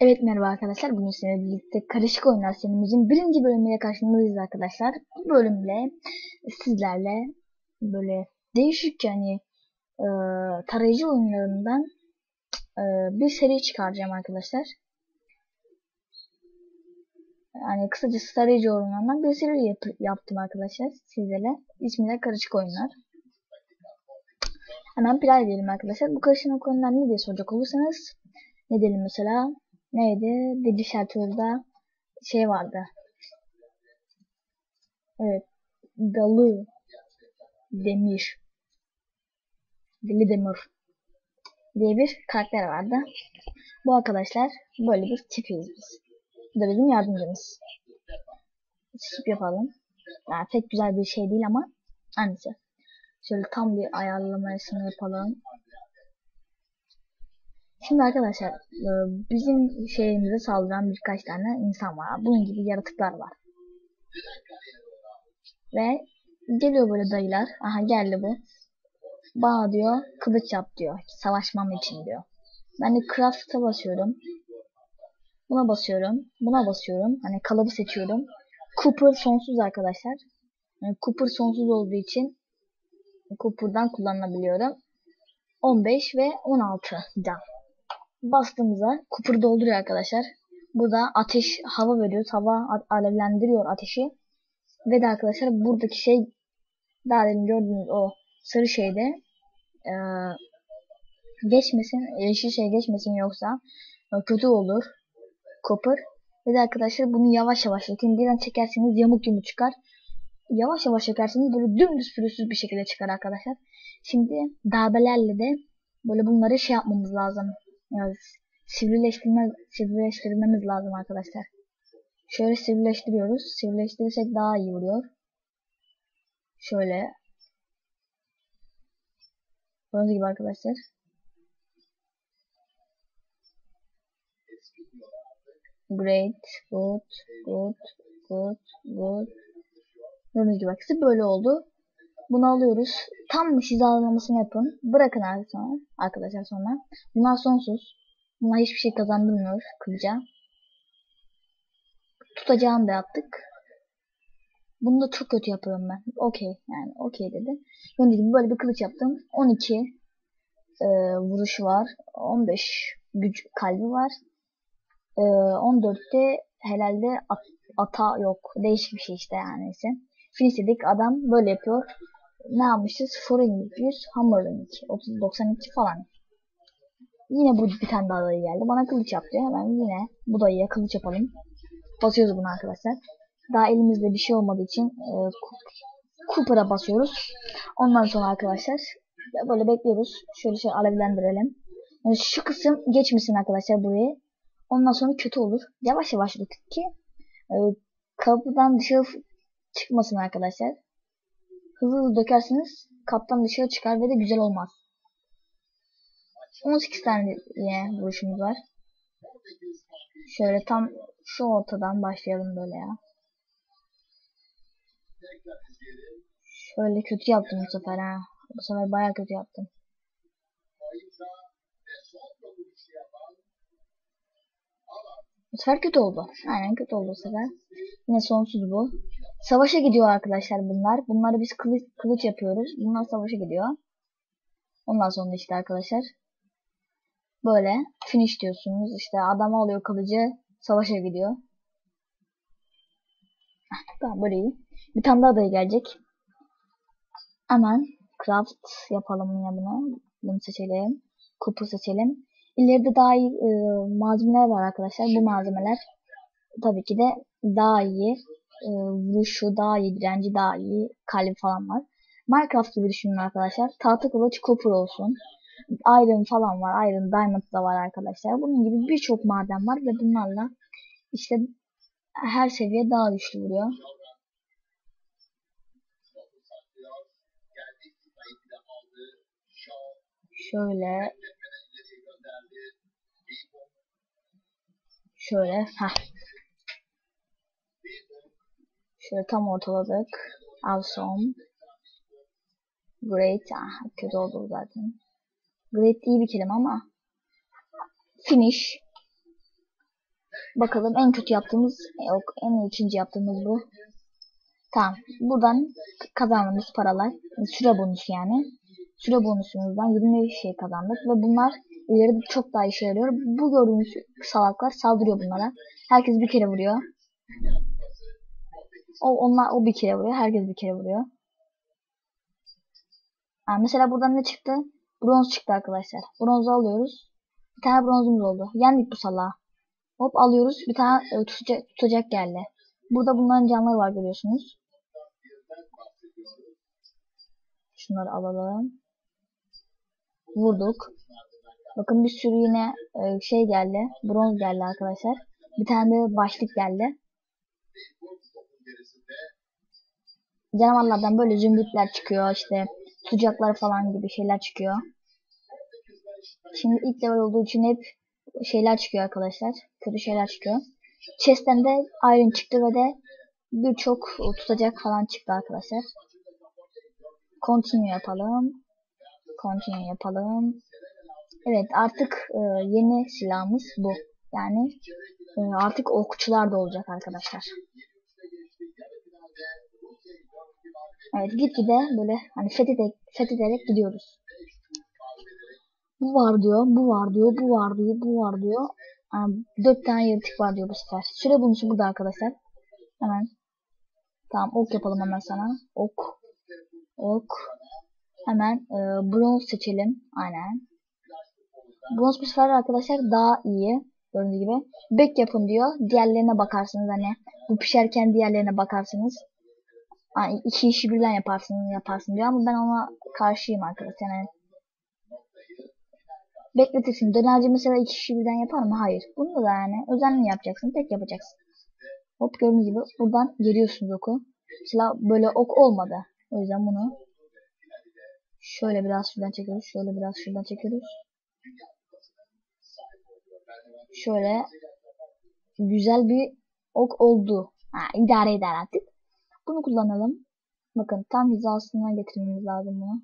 Evet merhaba arkadaşlar. Bugün sizinle birlikte Karışık Oyunlar serimizin birinci bölümüyle karşınızdayız arkadaşlar. Bu bölümde sizlerle böyle değişik yani e, tarayıcı oyunlarından e, bir seri çıkaracağım arkadaşlar. Yani kısacası tarayıcı oyunlarından bir seri yap yaptım arkadaşlar sizlerle. İsmi de Karışık Oyunlar. Hemen play edelim arkadaşlar. Bu karışık oyunlar ne diye soracak olursanız ne diyelim mesela neydi? Dili şartörde şey vardı. Evet. Dalı Demir. Dili Demir diye bir karakter vardı. Bu arkadaşlar böyle bir tipiyiz biz. Bu da bizim yardımcımız. Skip yapalım. Yani pek güzel bir şey değil ama annesi. Şöyle tam bir ayarlamasını yapalım. Şimdi arkadaşlar e, bizim şehrimize saldıran birkaç tane insan var. Bunun gibi yaratıklar var. Ve geliyor böyle dayılar. Aha geldi bu. Bana diyor kılıç yap diyor. Savaşmam için diyor. Ben de craft'a basıyorum. Buna basıyorum. Buna basıyorum. Hani kalıbı seçiyorum. Cooper sonsuz arkadaşlar. Yani Cooper sonsuz olduğu için Cooper'dan kullanabiliyorum. 15 ve 16 can bastığımızda kupur dolduruyor arkadaşlar. Bu da ateş hava veriyor. Hava alevlendiriyor ateşi. Ve de arkadaşlar buradaki şey daha demin gördüğünüz o sarı şeyde e, geçmesin yeşil şey geçmesin yoksa kötü olur. Kopar. Ve de arkadaşlar bunu yavaş yavaş yakın birden çekerseniz yamuk yumuk çıkar. Yavaş yavaş çekerseniz böyle dümdüz pürüzsüz bir şekilde çıkar arkadaşlar. Şimdi darbelerle de böyle bunları şey yapmamız lazım. Yani sivrileştirme, sivrileştirmemiz lazım arkadaşlar. Şöyle sivrileştiriyoruz. Sivrileştirirsek daha iyi vuruyor. Şöyle. Gördüğünüz gibi arkadaşlar. Great, good, good, good, good. Gördüğünüz gibi arkadaşlar böyle oldu. Bunu alıyoruz. Tam hizalamasını yapın. Bırakın sonra, arkadaşlar sonra. Bunlar sonsuz. Bunlar hiçbir şey kazandırmıyor kılıca. Tutacağını da yaptık. Bunu da çok kötü yapıyorum ben. Okey yani okey dedi. Gördüğünüz gibi böyle bir kılıç yaptım. 12 e, vuruşu var. 15 güç kalbi var. E, 14'te herhalde at, ata yok. Değişik bir şey işte yani. Dedik adam böyle yapıyor ne yapmışız? Foreign 100, Hammering 92 falan. Yine bu bir tane daha dayı geldi. Bana kılıç yaptı. Hemen yine bu dayıya kılıç yapalım. Basıyoruz bunu arkadaşlar. Daha elimizde bir şey olmadığı için e, Cooper'a basıyoruz. Ondan sonra arkadaşlar böyle bekliyoruz. Şöyle şöyle alevlendirelim. Yani şu kısım geçmesin arkadaşlar buraya. Ondan sonra kötü olur. Yavaş yavaş ki e, kapıdan dışarı çıkmasın arkadaşlar hızlı hızlı dökerseniz kaptan dışarı çıkar ve de güzel olmaz. 18 tane vuruşumuz var. Şöyle tam şu ortadan başlayalım böyle ya. Şöyle kötü yaptım bu sefer ha. Bu sefer baya kötü yaptım. Bu sefer kötü oldu. Aynen kötü oldu bu sefer. Yine sonsuz bu. Savaşa gidiyor arkadaşlar bunlar. Bunları biz kılıç, kılıç yapıyoruz. Bunlar savaşa gidiyor. Ondan sonra işte arkadaşlar. Böyle finish diyorsunuz. İşte adam alıyor kılıcı. Savaşa gidiyor. Tamam böyle iyi. Bir tane daha adayı gelecek. Hemen craft yapalım yine bunu. Bunu seçelim. Kupu seçelim. İleride daha iyi e, malzemeler var arkadaşlar. Bu malzemeler tabii ki de daha iyi e, vuruşu daha iyi, direnci daha iyi, kalbi falan var. Minecraft gibi düşünün arkadaşlar. Tahta kılıç copper olsun. Iron falan var. Iron Diamond da var arkadaşlar. Bunun gibi birçok maden var ve bunlarla işte her seviye daha güçlü vuruyor. Şöyle şöyle heh. Şöyle tam ortaladık. Awesome. Great. Ah, kötü oldu zaten. Great iyi bir kelime ama finish. Bakalım en kötü yaptığımız yok en ikinci yaptığımız bu. Tamam. Buradan kazandığımız paralar süre bonusu yani. Süre bonusumuzdan 20 şey kazandık ve bunlar ileride çok daha işe yarıyor. Bu gördüğünüz salaklar saldırıyor bunlara. Herkes bir kere vuruyor. O onlar o bir kere vuruyor. Herkes bir kere vuruyor. Ha, mesela buradan ne çıktı? Bronz çıktı arkadaşlar. Bronzu alıyoruz. Bir tane bronzumuz oldu. Yendik bu salağı. Hop alıyoruz. Bir tane e, tutacak, tutacak geldi. Burada bunların canları var görüyorsunuz. Şunları alalım. Vurduk. Bakın bir sürü yine e, şey geldi. Bronz geldi arkadaşlar. Bir tane de başlık geldi. Canavarlardan böyle zümrütler çıkıyor işte tutacaklar falan gibi şeyler çıkıyor. Şimdi ilk level olduğu için hep şeyler çıkıyor arkadaşlar. Kötü şeyler çıkıyor. Chest'ten de iron çıktı ve de birçok tutacak falan çıktı arkadaşlar. Continue yapalım. Continue yapalım. Evet artık e, yeni silahımız bu. Yani e, artık okçular da olacak arkadaşlar. Evet gitgide böyle hani fethederek, fethederek gidiyoruz. Bu var diyor, bu var diyor, bu var diyor, bu var diyor. Yani dört tane yaratık var diyor bu sefer. Süre bonusu burada arkadaşlar. Hemen. Tamam ok yapalım hemen sana. Ok. Ok. Hemen e, bronz seçelim. Aynen. Bronz bu sefer arkadaşlar daha iyi. Gördüğünüz gibi. Bek yapın diyor. Diğerlerine bakarsınız hani. Bu pişerken diğerlerine bakarsınız. Yani iki işi birden yaparsın yaparsın diyor ama ben ona karşıyım arkadaşlar. Yani bekletirsin. Dönerci mesela iki kişi birden yapar mı? Hayır. Bunu da yani özenli yapacaksın. Tek yapacaksın. Hop gördüğünüz gibi buradan geliyorsunuz oku. Mesela böyle ok olmadı. O yüzden bunu şöyle biraz şuradan çekiyoruz. Şöyle biraz şuradan çekiyoruz. Şöyle güzel bir ok oldu. Ha, idare eder artık. Bunu kullanalım. Bakın tam hizasına getirmemiz lazım bunu.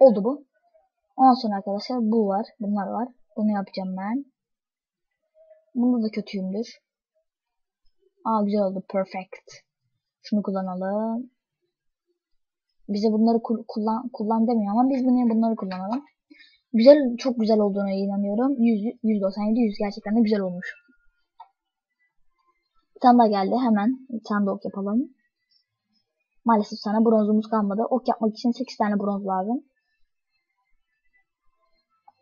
Oldu bu. Ondan sonra arkadaşlar bu var. Bunlar var. Bunu yapacağım ben. Bunda da kötüyümdür. Aa güzel oldu. Perfect. Şunu kullanalım. Bize bunları kullan kullan demiyor ama biz bunu bunları kullanalım. Güzel çok güzel olduğuna inanıyorum. 100 197 100 gerçekten de güzel olmuş. Bir tane daha geldi. Hemen bir tane de ok yapalım. Maalesef sana bronzumuz kalmadı. Ok yapmak için 8 tane bronz lazım.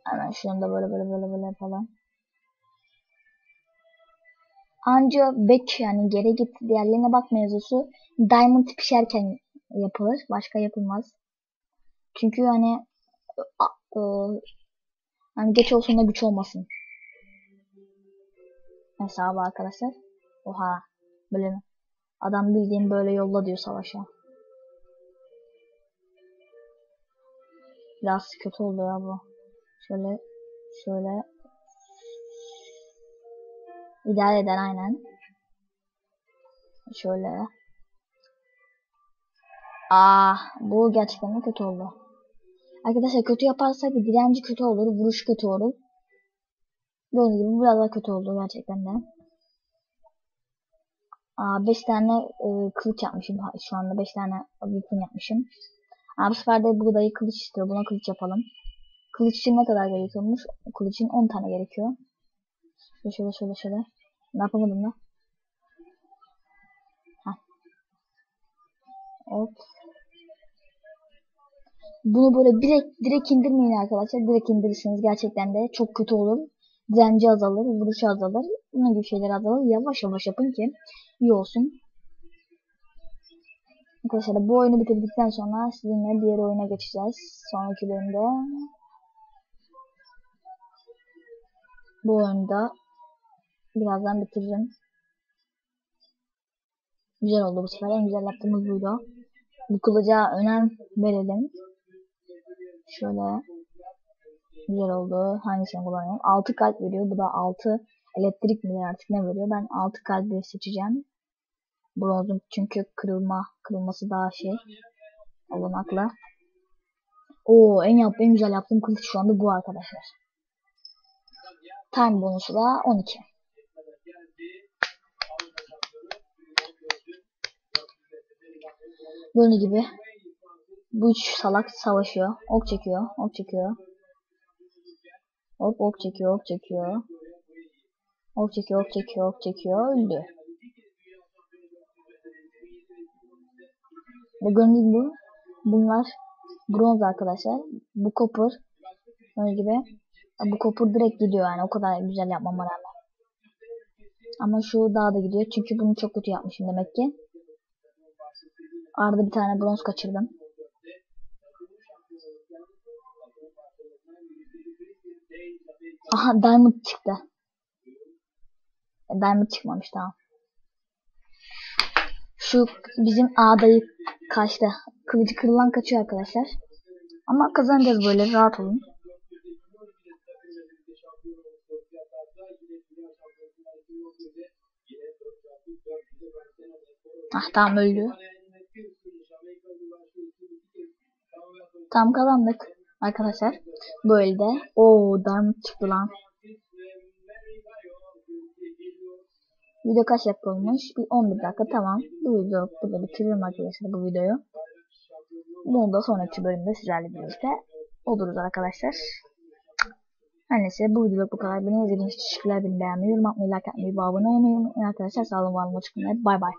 Hemen şunu da böyle böyle böyle böyle yapalım. Anca back yani geri git diğerlerine bak mevzusu diamond pişerken yapılır. Başka yapılmaz. Çünkü hani e, hani geç olsun da güç olmasın. Hesabı arkadaşlar. Oha. Böyle mi? Adam bildiğin böyle yolla diyor savaşa. Biraz kötü oldu ya bu. Şöyle şöyle idare eder aynen. Şöyle. Ah, bu gerçekten kötü oldu. Arkadaşlar kötü yaparsak direnci kötü olur, vuruş kötü olur. Gördüğünüz gibi biraz daha kötü oldu gerçekten de. Aa, 5 tane e, kılıç yapmışım şu anda 5 tane weapon yapmışım. Aa, bu sefer de buğdayı kılıç istiyor. Buna kılıç yapalım. Kılıç için ne kadar gerekiyormuş? Kılıç için 10 tane gerekiyor. Şöyle şöyle şöyle şöyle. Ne yapamadım da? Hop. Bunu böyle direkt direkt indirmeyin arkadaşlar. Direkt indirirseniz gerçekten de çok kötü olur. Direnci azalır, vuruşu azalır. Bunun gibi şeyler azalır. Yavaş yavaş yapın ki iyi olsun. Arkadaşlar bu oyunu bitirdikten sonra sizinle diğer oyuna geçeceğiz. Sonraki bölümde. Bu oyunda birazdan bitiririm. Güzel oldu bu sefer. En güzel yaptığımız buydu. Bu kılıca önem verelim. Şöyle güzel oldu. Hangisini kullanayım? 6 kalp veriyor. Bu da 6 elektrik mi artık ne veriyor? Ben 6 kalbi seçeceğim. Bronzun çünkü kırılma kırılması daha şey olanakla. O en yap en güzel yaptığım kılıç şu anda bu arkadaşlar. Time bonusu da 12. Böyle gibi bu üç salak savaşıyor. Ok çekiyor. Ok çekiyor. Hop ok çekiyor. Ok çekiyor. Ok çekiyor. Ok çekiyor. Ok çekiyor. Öldü. Ve gördüğünüz bu. Bunlar bronz arkadaşlar. Bu copper. Böyle gibi. Bu copper direkt gidiyor yani. O kadar güzel yapmama rağmen. Ama şu daha da gidiyor. Çünkü bunu çok kötü yapmışım demek ki. Arada bir tane bronz kaçırdım. Aha diamond çıktı. Diamond çıkmamış tamam. Şu bizim ağdayı kaçtı. Kılıcı kırılan kaçıyor arkadaşlar. Ama kazanacağız böyle rahat olun. Ah tamam öldü. Tam kazandık arkadaşlar. Böyle de. Oo diamond çıktı lan. Video kaç dakika olmuş? Bir 11 dakika tamam. Bu video burada bitiriyorum arkadaşlar bu videoyu. Bunu da sonraki bölümde sizlerle birlikte oluruz arkadaşlar. Her neyse bu videoluk bu kadar. Beni izlediğiniz için teşekkürler. Beni beğenmeyi, yorum atmayı, like atmayı abone olmayı unutmayın arkadaşlar. Sağ olun, var olun. Bay bay.